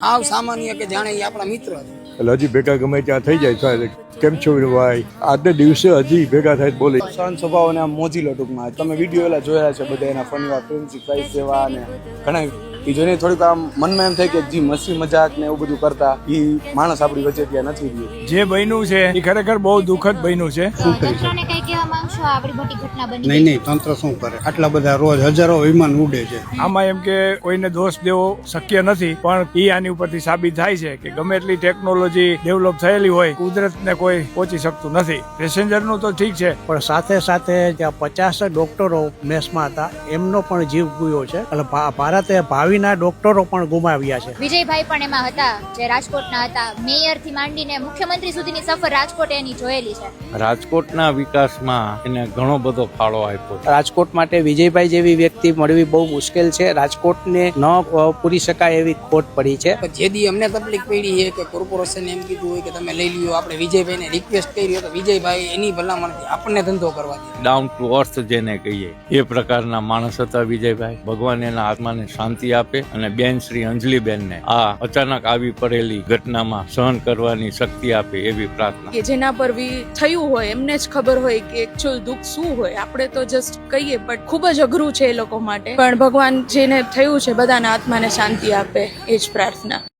આવ સામાન્ય કે જાણે એ આપણા મિત્ર એટલે હજી ભેગા ગમે ત્યાં થઈ જાય થાય કેમ છો ભાઈ? આજના દિવસે હજી ભેગા થાય બોલી. સહન સ્વભાવ અને આમ મોજીલો ટૂંકમાં. તમે વીડિયો એલા જોયા છે બધા એના ફનવા પ્રિન્સી પ્રાઇસ જેવા અને ઘણા એ જોઈને થોડીક આમ મનમાં એમ થાય કે જે મસ્તી મજાક ને એવું બધું કરતા એ માણસ આપણી વચ્ચે ત્યાં નથી રહ્યું. જે બન્યું છે એ ખરેખર બહુ દુઃખદ બન્યું છે. નહીં નહીં તંત્ર શું કરે? આટલા બધા રોજ હજારો વિમાન ઉડે છે. આમાં એમ કે કોઈને દોષ દેવો શક્ય નથી પણ એ આની ઉપરથી સાબિત થાય છે કે ગમે એટલી ટેકનોલોજી ડેવલપ થયેલી હોય કુદરતને કોઈ પહોંચી શકતું નથી. પેસેન્જરનું તો ઠીક છે. પણ સાથે સાથે જ્યાં પચાસ ડોક્ટરો મેસમાં હતા. એમનો પણ જીવ ગુયો છે. એટલે ભા- ભારતે ભાવિના ડોક્ટરો પણ ગુમાવ્યા છે. વિજયભાઈ પણ એમાં હતા જે રાજકોટના હતા. મેયરથી માંડીને મુખ્યમંત્રી સુધીની સફર રાજકોટ એની જોયેલી છે. રાજકોટના વિકાસમાં એને ઘણો બધો ફાળો આપ્યો રાજકોટ માટે વિજયભાઈ જેવી વ્યક્તિ મળવી બહુ મુશ્કેલ છે. રાજકોટને ન પૂરી શકાય એવી ખોટ પડી છે. જે દી અમને તકલીફ પડી છે કે કોર્પોરેશન એમ કીધું હોય કે તમે લઈ લ્યો આપણે વિજયભાઈને રિક્વેસ્ટ કરી હોય તો વિજયભાઈ એની ભલામણથી આપણને ધંધો કરવા ડાઉન ટુ અર્થ જેને કહીએ એ પ્રકારના માણસ હતા વિજયભાઈ. ભગવાન એના આત્માને શાંતિ આપે અને બેન શ્રી અંજલિબેનને આ અચાનક આવી પડેલી ઘટનામાં સહન કરવાની શક્તિ આપે એવી પ્રાર્થના. કે જેના પર બી થયું હોય, એમને જ ખબર હોય કે એકચ્યુઅલ દુઃખ શું હોય. આપણે તો જસ્ટ કહીએ બટ ખૂબ જ અઘરું છે એ લોકો માટે. પણ ભગવાન જેને થયું છે, બધાના આત્માને શાંતિ આપે, એ જ પ્રાર્થના.